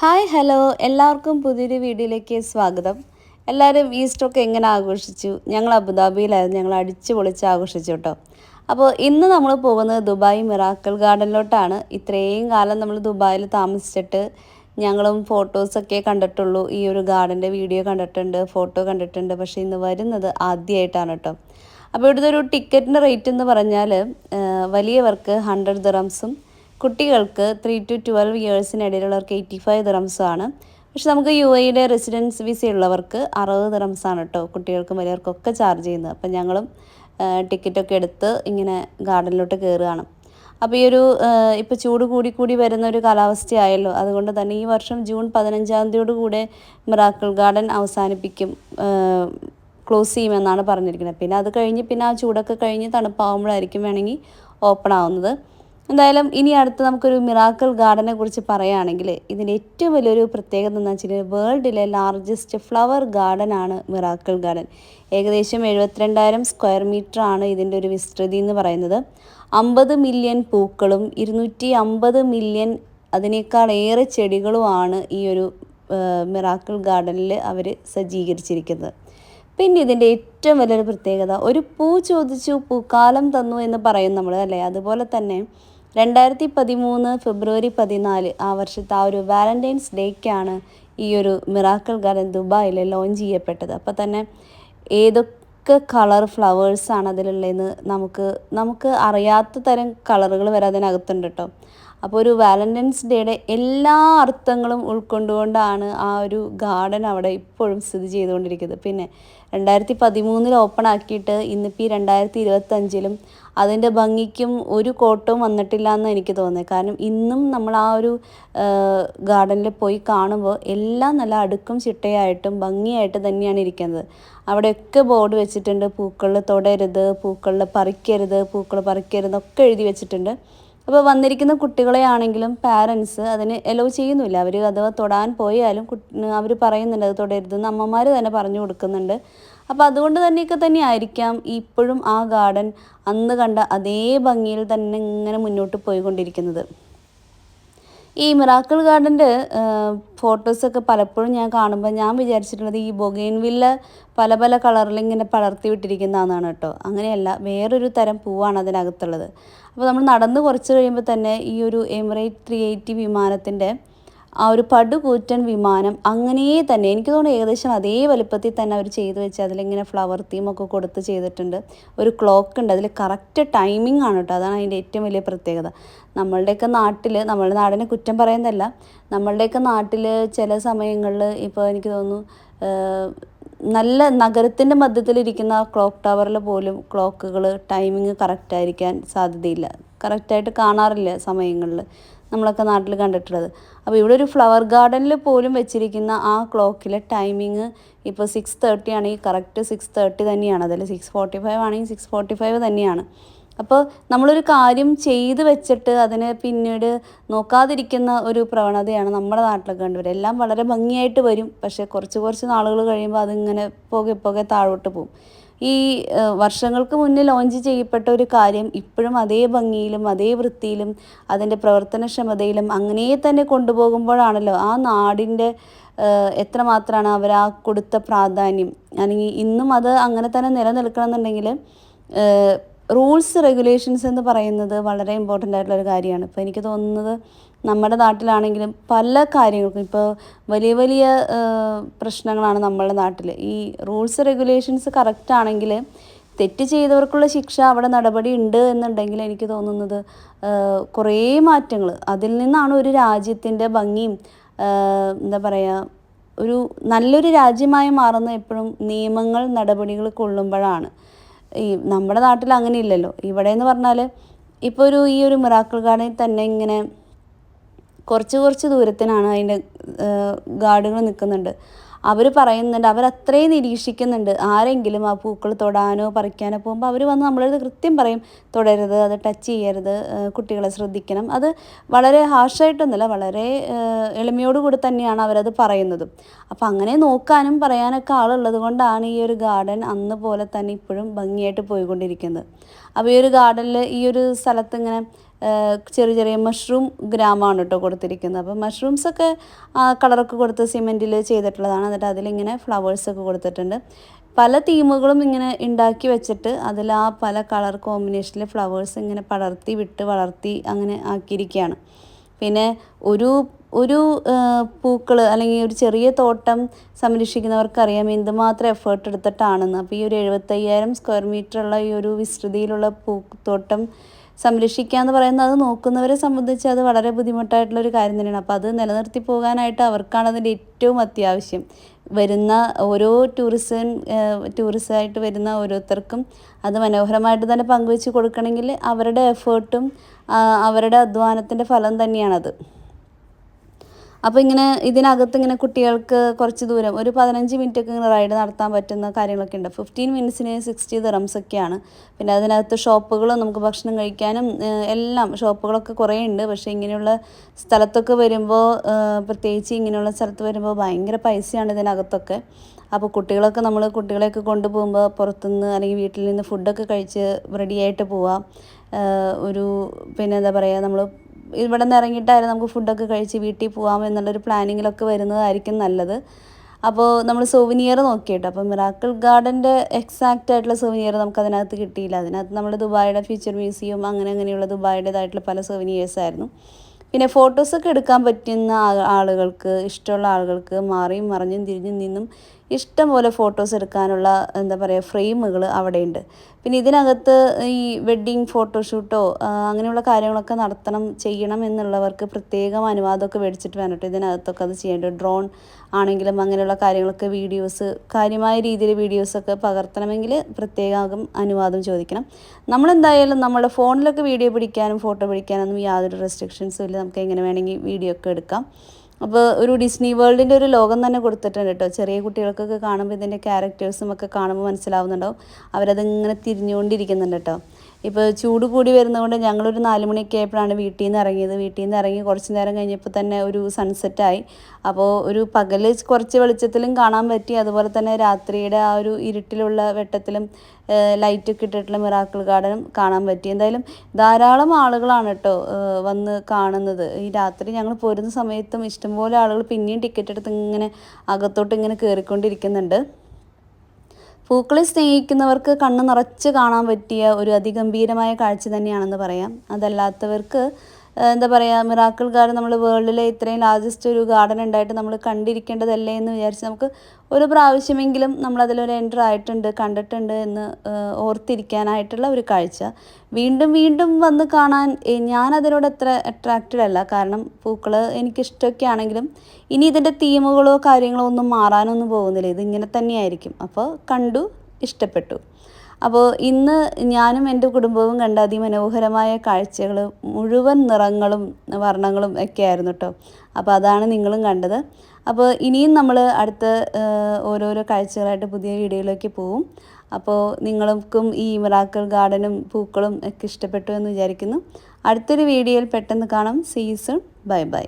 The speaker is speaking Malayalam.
Hi hello. എല്ലാവർക്കും പുതിയൊരു വീഡിയോയിലേക്ക് സ്വാഗതം. എല്ലാവരും ഈസ്റ്ററൊക്കെ എങ്ങനെ ആഘോഷിച്ചു? ഞങ്ങൾ അബുദാബിയിലായിരുന്നു. ഞങ്ങൾ അടിച്ചു പൊളിച്ച് ആഘോഷിച്ചു കേട്ടോ. അപ്പോൾ ഇന്ന് നമ്മൾ പോകുന്നത് ദുബായ് മിറാക്കൽ ഗാർഡനിലോട്ടാണ്. ഇത്രയും കാലം നമ്മൾ ദുബായിൽ താമസിച്ചിട്ട് ഞങ്ങളും ഫോട്ടോസൊക്കെ കണ്ടിട്ടുള്ളൂ. ഈ ഒരു ഗാർഡന്റെ വീഡിയോ കണ്ടിട്ടുണ്ട് ഫോട്ടോ കണ്ടിട്ടുണ്ട്. പക്ഷേ ഇന്ന് വരുന്നത് ആദ്യമായിട്ടാണ് കേട്ടോ. അപ്പോൾ ഇവിടുത്തെ ഒരു ടിക്കറ്റിന്റെ റേറ്റ് എന്ന് പറഞ്ഞാൽ വലിയവർക്ക് ഹൺഡ്രഡ് ദിറംസും കുട്ടികൾക്ക് ത്രീ ടു ട്വൽവ് ഇയേഴ്സിനിടയിലുള്ളവർക്ക് എയ്റ്റി ഫൈവ് ദിറംസാണ് പക്ഷെ നമുക്ക് യു എയുടെ റെസിഡൻസ് വിസ ഉള്ളവർക്ക് അറുപത് ദിറംസാണ് കേട്ടോ കുട്ടികൾക്കും വലിയവർക്കൊക്കെ ചാർജ് ചെയ്യുന്നത്. അപ്പം ഞങ്ങളും ടിക്കറ്റൊക്കെ എടുത്ത് ഇങ്ങനെ ഗാർഡനിലോട്ട് കയറുകയാണ് അപ്പോൾ ഈ ഒരു ഇപ്പോൾ ചൂട് കൂടി കൂടി വരുന്ന ഒരു കാലാവസ്ഥയായല്ലോ അതുകൊണ്ട് തന്നെ ഈ വർഷം ജൂൺ പതിനഞ്ചാം തീയതിയോട് കൂടെ മിറാക്കിൾ ഗാർഡൻ അവസാനിപ്പിക്കും ക്ലോസ് ചെയ്യുമെന്നാണ് പറഞ്ഞിരിക്കുന്നത്. പിന്നെ അത് കഴിഞ്ഞ് പിന്നെ ആ ചൂടൊക്കെ കഴിഞ്ഞ് തണുപ്പാവുമ്പോഴായിരിക്കും വേണമെങ്കിൽ ഓപ്പൺ ആവുന്നത്. എന്തായാലും ഇനി അടുത്ത് നമുക്കൊരു മിറാക്കിൾ ഗാർഡനെ കുറിച്ച് പറയുകയാണെങ്കിൽ ഇതിന്റെ ഏറ്റവും വലിയൊരു പ്രത്യേകത എന്ന് വെച്ചിട്ടുണ്ടെങ്കിൽ വേൾഡിലെ ലാർജസ്റ്റ് ഫ്ലവർ ഗാർഡൻ ആണ് മിറാക്കിൾ ഗാർഡൻ. ഏകദേശം എഴുപത്തിരണ്ടായിരം സ്ക്വയർ മീറ്റർ ആണ് ഇതിന്റെ ഒരു വിസ്തൃതി എന്ന് പറയുന്നത്. അമ്പത് മില്യൺ പൂക്കളും ഇരുന്നൂറ്റി അമ്പത് മില്യൺ അതിനേക്കാൾ ഏറെ ചെടികളുമാണ് ഈ ഒരു മിറാക്കിൾ ഗാർഡനിൽ അവർ സജ്ജീകരിച്ചിരിക്കുന്നത്. പിന്നെ ഇതിന്റെ ഏറ്റവും വലിയൊരു പ്രത്യേകത ഒരു പൂ ചോദിച്ചു പൂക്കാലം തന്നു എന്ന് പറയും നമ്മൾ അല്ലേ? അതുപോലെ തന്നെ രണ്ടായിരത്തി പതിമൂന്ന് ഫെബ്രുവരി പതിനാല് ആ വർഷത്തെ ആ ഒരു വാലന്റൈൻസ് ഡേക്കാണ് ഈ ഒരു മിറാക്കിൾ ഗാർഡൻ ദുബായിൽ ലോഞ്ച് ചെയ്യപ്പെട്ടത്. അപ്പോൾ തന്നെ ഏതൊക്കെ കളർ ഫ്ലവേഴ്സാണ് അതിലുള്ളതെന്ന് നമുക്ക് നമുക്ക് അറിയാത്ത തരം കളറുകൾ വരെ അതിനകത്തുണ്ട് കേട്ടോ അപ്പോൾ ഒരു വാലന്റൈൻസ് ഡേയുടെ എല്ലാ അർത്ഥങ്ങളും ഉൾക്കൊണ്ടുകൊണ്ടാണ് ആ ഒരു ഗാർഡൻ അവിടെ ഇപ്പോഴും സ്ഥിതി ചെയ്തുകൊണ്ടിരിക്കുന്നത്. പിന്നെ രണ്ടായിരത്തി പതിമൂന്നിൽ ഓപ്പൺ ആക്കിയിട്ട് ഇന്നിപ്പോൾ ഈ രണ്ടായിരത്തി ഇരുപത്തഞ്ചിലും അതിന്റെ ഭംഗിക്കും ഒരു കോട്ടവും വന്നിട്ടില്ല എന്ന് എനിക്ക് തോന്നുന്നത് കാരണം ഇന്നും നമ്മൾ ആ ഒരു ഗാർഡനിൽ പോയി കാണുമ്പോൾ എല്ലാം നല്ല അടുക്കും ചിട്ടയായിട്ടും ഭംഗിയായിട്ട് തന്നെയാണ് ഇരിക്കുന്നത്. അവിടെയൊക്കെ ബോർഡ് വെച്ചിട്ടുണ്ട്. പൂക്കളിൽ തൊടരുത് പൂക്കളിൽ പറിക്കരുത് പൂക്കൾ പറിക്കരുത് ഒക്കെ എഴുതി വെച്ചിട്ടുണ്ട്. അപ്പോൾ വന്നിരിക്കുന്ന കുട്ടികളെ ആണെങ്കിലും പാരൻസ് അതിന് എലോ ചെയ്യുന്നില്ല. അവർ അഥവാ തൊടാൻ പോയാലും അവർ പറയുന്നുണ്ട് അത് തൊടരുതെന്ന് അമ്മമാർ തന്നെ പറഞ്ഞു കൊടുക്കുന്നുണ്ട്. അപ്പോൾ അതുകൊണ്ട് തന്നെയൊക്കെ തന്നെ ആയിരിക്കാം ഇപ്പോഴും ആ ഗാർഡൻ അന്ന് കണ്ട അതേ ഭംഗിയിൽ തന്നെ ഇങ്ങനെ മുന്നോട്ട് പോയിക്കൊണ്ടിരിക്കുന്നത്. ഈ മിറാക്കിൾ ഗാർഡന്റെ ഫോട്ടോസൊക്കെ പലപ്പോഴും ഞാൻ കാണുമ്പോൾ ഞാൻ വിചാരിച്ചിട്ടുള്ളത് ഈ ബൊഗൈൻവില്ല പല പല കളറിൽ ഇങ്ങനെ പടർത്തി വിട്ടിരിക്കുന്നതാണ് കേട്ടോ. അങ്ങനെയല്ല വേറൊരു തരം പൂവാണ് അതിനകത്തുള്ളത്. അപ്പോൾ നമ്മൾ നടന്ന് കുറച്ച് കഴിയുമ്പോൾ തന്നെ ഈ ഒരു എമിറേറ്റ് ത്രീ എയ്റ്റി വിമാനത്തിന്റെ ആ ഒരു പടുകൂറ്റൻ വിമാനം അങ്ങനെ തന്നെ എനിക്ക് തോന്നുന്നു ഏകദേശം അതേ വലുപ്പത്തിൽ തന്നെ അവർ ചെയ്തു വെച്ച് അതിലിങ്ങനെ ഫ്ലവർ തീമൊക്കെ കൊടുത്ത് ചെയ്തിട്ടുണ്ട്. ഒരു ക്ലോക്ക് ഉണ്ട് അതിൽ കറക്റ്റ് ടൈമിംഗ് ആണ് കേട്ടോ. അതാണ് അതിന്റെ ഏറ്റവും വലിയ പ്രത്യേകത. നമ്മളുടെയൊക്കെ നാട്ടിൽ നമ്മളുടെ നാടിനെ കുറ്റം പറയുന്നതല്ല നമ്മളുടെയൊക്കെ നാട്ടിൽ ചില സമയങ്ങളിൽ ഇപ്പോൾ എനിക്ക് തോന്നുന്നു നല്ല നഗരത്തിന്റെ മധ്യത്തിലിരിക്കുന്ന ക്ലോക്ക് ടവറിൽ പോലും ക്ലോക്കുകൾ ടൈമിങ് കറക്റ്റായിരിക്കാൻ സാധ്യതയില്ല. കറക്റ്റായിട്ട് കാണാറില്ല സമയങ്ങളിൽ നമ്മളൊക്കെ നാട്ടിൽ കണ്ടിട്ടുള്ളത്. അപ്പോൾ ഇവിടെ ഒരു ഫ്ലവർ ഗാർഡനിൽ പോലും വെച്ചിരിക്കുന്ന ആ ക്ലോക്കിലെ ടൈമിങ് ഇപ്പോൾ സിക്സ് തേർട്ടി ആണെങ്കിൽ കറക്റ്റ് സിക്സ് തേർട്ടി തന്നെയാണ്. അതല്ലേ സിക്സ് ഫോർട്ടി ഫൈവ് ആണെങ്കിൽ സിക്സ് ഫോർട്ടി ഫൈവ് തന്നെയാണ്. അപ്പോൾ നമ്മളൊരു കാര്യം ചെയ്ത് വെച്ചിട്ട് അതിനെ പിന്നീട് നോക്കാതിരിക്കുന്ന ഒരു പ്രവണതയാണ് നമ്മുടെ നാട്ടിലൊക്കെ കണ്ടുവരിക എല്ലാം വളരെ ഭംഗിയായിട്ട് വരും. പക്ഷേ കുറച്ച് കുറച്ച് നാളുകൾ കഴിയുമ്പോൾ അതിങ്ങനെ പോകെ പോകെ താഴോട്ട് പോകും ഈ വർഷങ്ങൾക്ക് മുന്നേ ലോഞ്ച് ചെയ്യപ്പെട്ട ഒരു കാര്യം ഇപ്പോഴും അതേ ഭംഗിയിലും അതേ വൃത്തിയിലും അതിന്റെ പ്രവർത്തനക്ഷമതയിലും അങ്ങനെ തന്നെ കൊണ്ടുപോകുമ്പോഴാണല്ലോ ആ നാടിന്റെ എത്രമാത്രമാണ് അവർ ആ കൊടുത്ത പ്രാധാന്യം. അല്ലെങ്കിൽ ഇന്നും അത് അങ്ങനെ തന്നെ നിലനിൽക്കണം എന്നുണ്ടെങ്കിൽ റൂൾസ് റെഗുലേഷൻസ് എന്ന് പറയുന്നത് വളരെ ഇമ്പോർട്ടന്റ് ആയിട്ടുള്ള ഒരു കാര്യമാണ്. ഇപ്പോൾ എനിക്ക് തോന്നുന്നത് നമ്മുടെ നാട്ടിലാണെങ്കിലും പല കാര്യങ്ങൾക്കും ഇപ്പോൾ വലിയ വലിയ പ്രശ്നങ്ങളാണ് നമ്മുടെ നാട്ടിൽ. ഈ റൂൾസ് റെഗുലേഷൻസ് കറക്റ്റ് ആണെങ്കിൽ തെറ്റ് ചെയ്തവർക്കുള്ള ശിക്ഷ അവിടെ നടപടി ഉണ്ട് എന്നുണ്ടെങ്കിൽ എനിക്ക് തോന്നുന്നത് കുറേ മാറ്റങ്ങൾ. അതിൽ നിന്നാണ് ഒരു രാജ്യത്തിന്റെ ഭംഗിയും എന്താ പറയുക ഒരു നല്ലൊരു രാജ്യമായി മാറുന്ന എപ്പോഴും നിയമങ്ങൾ നടപടികൾ കൊള്ളുമ്പോഴാണ്. ഈ നമ്മുടെ നാട്ടിൽ അങ്ങനെ ഇല്ലല്ലോ ഇവിടെ എന്ന് പറഞ്ഞാൽ ഇപ്പോൾ ഒരു ഈ ഒരു മിറാക്കിൾ ഗാർഡനിൽ തന്നെ ഇങ്ങനെ കുറച്ച് കുറച്ച് ദൂരത്തിനാണ് അതിന്റെ ഗാർഡുകൾ നിൽക്കുന്നുണ്ട്. അവർ പറയുന്നുണ്ട് അവർ അത്രയും നിരീക്ഷിക്കുന്നുണ്ട്. ആരെങ്കിലും ആ പൂക്കൾ തൊടാനോ പറിക്കാനോ പോകുമ്പോൾ അവർ വന്ന് നമ്മളത് കൃത്യം പറയും തൊടരുത് അത് ടച്ച് ചെയ്യരുത് കുട്ടികളെ ശ്രദ്ധിക്കണം. അത് വളരെ ഹാർഷായിട്ടൊന്നുമല്ല വളരെ എളിമയോടുകൂടി തന്നെയാണ് അവരത് പറയുന്നത്. അപ്പോൾ അങ്ങനെ നോക്കാനും പറയാനൊക്കെ ആളുള്ളത് കൊണ്ടാണ് ഈ ഒരു ഗാർഡൻ അന്ന് പോലെ തന്നെ ഇപ്പോഴും ഭംഗിയായിട്ട് പോയിക്കൊണ്ടിരിക്കുന്നത്. അപ്പോൾ ഈ ഒരു ഗാർഡനിൽ ഈ ഒരു സ്ഥലത്ത് ഇങ്ങനെ ചെറിയ ചെറിയ മഷ്റൂം ഗ്രാമാണ് കേട്ടോ കൊടുത്തിരിക്കുന്നത്. അപ്പോൾ മഷ്റൂംസൊക്കെ കളറൊക്കെ കൊടുത്ത് സിമെന്റിൽ ചെയ്തിട്ടുള്ളതാണ്. എന്നിട്ട് അതിലിങ്ങനെ ഫ്ലവേഴ്സൊക്കെ കൊടുത്തിട്ടുണ്ട്. പല തീമുകളും ഇങ്ങനെ ഉണ്ടാക്കി വെച്ചിട്ട് അതിൽ ആ പല കളർ കോമ്പിനേഷനിൽ ഫ്ലവേഴ്സ് ഇങ്ങനെ പടർത്തി വിട്ട് വളർത്തി അങ്ങനെ ആക്കിയിരിക്കുകയാണ്. പിന്നെ ഒരു ഒരു പൂക്കൾ അല്ലെങ്കിൽ ഒരു ചെറിയ തോട്ടം സംരക്ഷിക്കുന്നവർക്കറിയാം എന്തുമാത്രം എഫേർട്ട് എടുത്തിട്ടാണെന്ന്. അപ്പോൾ ഈ ഒരു എഴുപത്തയ്യായിരം സ്ക്വയർ മീറ്ററുള്ള ഈ ഒരു വിസ്തൃതിയിലുള്ള പൂത്തോട്ടം സംരക്ഷിക്കുക എന്ന് പറയുന്നത് അത് നോക്കുന്നവരെ സംബന്ധിച്ച് അത് വളരെ ബുദ്ധിമുട്ടായിട്ടുള്ള ഒരു കാര്യം തന്നെയാണ്. അപ്പോൾ അത് നിലനിർത്തി പോകാനായിട്ട് അവർക്കാണ് അതിന്റെ ഏറ്റവും അത്യാവശ്യം. വരുന്ന ഓരോ ടൂറിസം ടൂറിസമായിട്ട് വരുന്ന ഓരോരുത്തർക്കും അത് മനോഹരമായിട്ട് തന്നെ പങ്കുവെച്ച് കൊടുക്കണമെങ്കിൽ അവരുടെ എഫേർട്ടും അവരുടെ അധ്വാനത്തിന്റെ ഫലം തന്നെയാണത്. അപ്പോൾ ഇങ്ങനെ ഇതിനകത്ത് ഇങ്ങനെ കുട്ടികൾക്ക് കുറച്ച് ദൂരം ഒരു പതിനഞ്ച് മിനിറ്റ് ഒക്കെ ഇങ്ങനെ റൈഡ് നടത്താൻ പറ്റുന്ന കാര്യങ്ങളൊക്കെ ഉണ്ട്. ഫിഫ്റ്റീൻ മിനിറ്റ്സിന് സിക്സ്റ്റി ദറംസ് ഒക്കെയാണ്. പിന്നെ അതിനകത്ത് ഷോപ്പുകളും നമുക്ക് ഭക്ഷണം കഴിക്കാനും എല്ലാം ഷോപ്പുകളൊക്കെ കുറേ ഉണ്ട്. പക്ഷേ ഇങ്ങനെയുള്ള സ്ഥലത്തൊക്കെ വരുമ്പോൾ പ്രത്യേകിച്ച് ഇങ്ങനെയുള്ള സ്ഥലത്ത് വരുമ്പോൾ ഭയങ്കര പൈസയാണ് ഇതിനകത്തൊക്കെ. അപ്പോൾ കുട്ടികളൊക്കെ നമ്മൾ കുട്ടികളെയൊക്കെ കൊണ്ടുപോകുമ്പോൾ പുറത്തുനിന്ന് അല്ലെങ്കിൽ വീട്ടിൽ നിന്ന് ഫുഡൊക്കെ കഴിച്ച് റെഡിയായിട്ട് പോവാം. ഒരു പിന്നെ എന്താ പറയുക നമ്മൾ ഇവിടെ നിന്ന് ഇറങ്ങിയിട്ടായാലും നമുക്ക് ഫുഡൊക്കെ കഴിച്ച് വീട്ടിൽ പോകാം എന്നുള്ളൊരു പ്ലാനിങ്ങിലൊക്കെ വരുന്നതായിരിക്കും നല്ലത്. അപ്പോൾ നമ്മൾ സോവിനിയർ നോക്കിയിട്ട് അപ്പോൾ മിറാക്കിൾ ഗാർഡന്റെ എക്സാക്റ്റ് ആയിട്ടുള്ള സോവിനിയർ നമുക്ക് അതിനകത്ത് കിട്ടിയില്ല. അതിനകത്ത് നമ്മൾ ദുബായിയുടെ ഫ്യൂച്ചർ മ്യൂസിയം അങ്ങനെ അങ്ങനെയുള്ള ദുബായിയുടേതായിട്ടുള്ള പല സോവിനിയേഴ്സ് ആയിരുന്നു. പിന്നെ ഫോട്ടോസൊക്കെ എടുക്കാൻ പറ്റുന്ന ആളുകൾക്ക് ഇഷ്ടമുള്ള ആളുകൾക്ക് മാറിയും മറിഞ്ഞും തിരിഞ്ഞും നിന്നും ഇഷ്ടം പോലെ ഫോട്ടോസ് എടുക്കാനുള്ള എന്താ പറയുക ഫ്രെയിമുകൾ അവിടെയുണ്ട്. പിന്നെ ഇതിനകത്ത് ഈ വെഡ്ഡിങ് ഫോട്ടോഷൂട്ടോ അങ്ങനെയുള്ള കാര്യങ്ങളൊക്കെ നടത്തണം ചെയ്യണം എന്നുള്ളവർക്ക് പ്രത്യേകം അനുവാദമൊക്കെ മേടിച്ചിട്ട് വേണം ഇതിനകത്തൊക്കെ അത് ചെയ്യേണ്ടത്. ഡ്രോൺ ആണെങ്കിലും അങ്ങനെയുള്ള കാര്യങ്ങളൊക്കെ വീഡിയോസ് കാര്യമായ രീതിയിൽ വീഡിയോസൊക്കെ പകർത്തണമെങ്കിൽ പ്രത്യേകം അനുവാദം ചോദിക്കണം. നമ്മളെന്തായാലും നമ്മുടെ ഫോണിലൊക്കെ വീഡിയോ പിടിക്കാനും ഫോട്ടോ പിടിക്കാനൊന്നും യാതൊരു റെസ്ട്രിക്ഷൻസും ഇല്ല. നമുക്ക് എങ്ങനെ വേണമെങ്കിൽ വീഡിയോ ഒക്കെ എടുക്കാം. അപ്പോൾ ഒരു ഡിസ്നി വേൾഡിന്റെ ഒരു ലോകം തന്നെ കൊടുത്തിട്ടുണ്ട് കേട്ടോ. ചെറിയ കുട്ടികൾക്കൊക്കെ കാണുമ്പോൾ ഇതിന്റെ ക്യാരക്ടേഴ്സും ഒക്കെ കാണുമ്പോൾ മനസ്സിലാവുന്നുണ്ടോ അവരതിങ്ങനെ തിരിഞ്ഞുകൊണ്ടിരിക്കുന്നുണ്ട് കേട്ടോ. ഇപ്പോൾ ചൂട് കൂടി വരുന്നതുകൊണ്ട് ഞങ്ങളൊരു നാല് മണിയൊക്കെ ആയപ്പോഴാണ് വീട്ടിൽ നിന്ന് ഇറങ്ങിയത്. വീട്ടിൽ നിന്ന് ഇറങ്ങി കുറച്ച് നേരം കഴിഞ്ഞപ്പോൾ തന്നെ ഒരു സൺസെറ്റായി അപ്പോൾ ഒരു പകൽ കുറച്ച് വെളിച്ചത്തിലും കാണാൻ പറ്റി. അതുപോലെ തന്നെ രാത്രിയുടെ ആ ഒരു ഇരുട്ടിലുള്ള വെട്ടത്തിലും ലൈറ്റൊക്കെ ഇട്ടിട്ടുള്ള മിറാക്കിൾ ഗാർഡനും കാണാൻ പറ്റി. എന്തായാലും ധാരാളം ആളുകളാണ് കേട്ടോ വന്ന് കാണുന്നത്. ഈ രാത്രി ഞങ്ങൾ പോരുന്ന സമയത്തും ഇഷ്ടംപോലെ ആളുകൾ പിന്നെയും ടിക്കറ്റ് എടുത്ത് ഇങ്ങനെ അകത്തോട്ട് ഇങ്ങനെ കയറിക്കൊണ്ടിരിക്കുന്നുണ്ട് പൂക്കളെ സ്നേഹിക്കുന്നവർക്ക് കണ്ണ് നിറച്ച് കാണാൻ പറ്റിയ ഒരു അതിഗംഭീരമായ കാഴ്ച തന്നെയാണെന്ന് പറയാം. അതല്ലാത്തവർക്ക് എന്താ പറയുക മിറാക്കിൾ ഗാർഡൻ നമ്മൾ വേൾഡിലെ ഇത്രയും ലാർജസ്റ്റ് ഒരു ഗാർഡൻ ഉണ്ടായിട്ട് നമ്മൾ കണ്ടിരിക്കേണ്ടതല്ലേ എന്ന് വിചാരിച്ച് നമുക്ക് ഒരു പ്രാവശ്യമെങ്കിലും നമ്മളതിലൊരു എന്റർ ആയിട്ടുണ്ട് കണ്ടിട്ടുണ്ട് എന്ന് ഓർത്തിരിക്കാനായിട്ടുള്ള ഒരു കാഴ്ച. വീണ്ടും വീണ്ടും വന്ന് കാണാൻ ഞാൻ അതിനോട് അത്ര അട്രാക്റ്റഡ് അല്ല. കാരണം പൂക്കൾ എനിക്കിഷ്ടമൊക്കെ ആണെങ്കിലും ഇനി ഇതിന്റെ തീമുകളോ കാര്യങ്ങളോ ഒന്നും മാറാനൊന്നും പോകുന്നില്ല. ഇതിങ്ങനെ തന്നെയായിരിക്കും. അപ്പോൾ കണ്ടു ഇഷ്ടപ്പെട്ടു. അപ്പോൾ ഇന്ന് ഞാനും എന്റെ കുടുംബവും കണ്ട അതിമനോഹരമായ കാഴ്ചകൾ മുഴുവൻ നിറങ്ങളും വർണങ്ങളും ഒക്കെ ആയിരുന്നു കേട്ടോ അപ്പോൾ അതാണ് നിങ്ങളും കണ്ടത്. അപ്പോൾ ഇനിയും നമ്മൾ അടുത്ത ഓരോരോ കാഴ്ചകളായിട്ട് പുതിയ വീഡിയോയിലേക്ക് പോവും. അപ്പോൾ നിങ്ങൾക്കും ഈ മിറാക്കിൾ ഗാർഡനും പൂക്കളും ഒക്കെ ഇഷ്ടപ്പെട്ടു എന്ന് വിചാരിക്കുന്നു. അടുത്തൊരു വീഡിയോയിൽ പെട്ടെന്ന് കാണാം. Season bye bye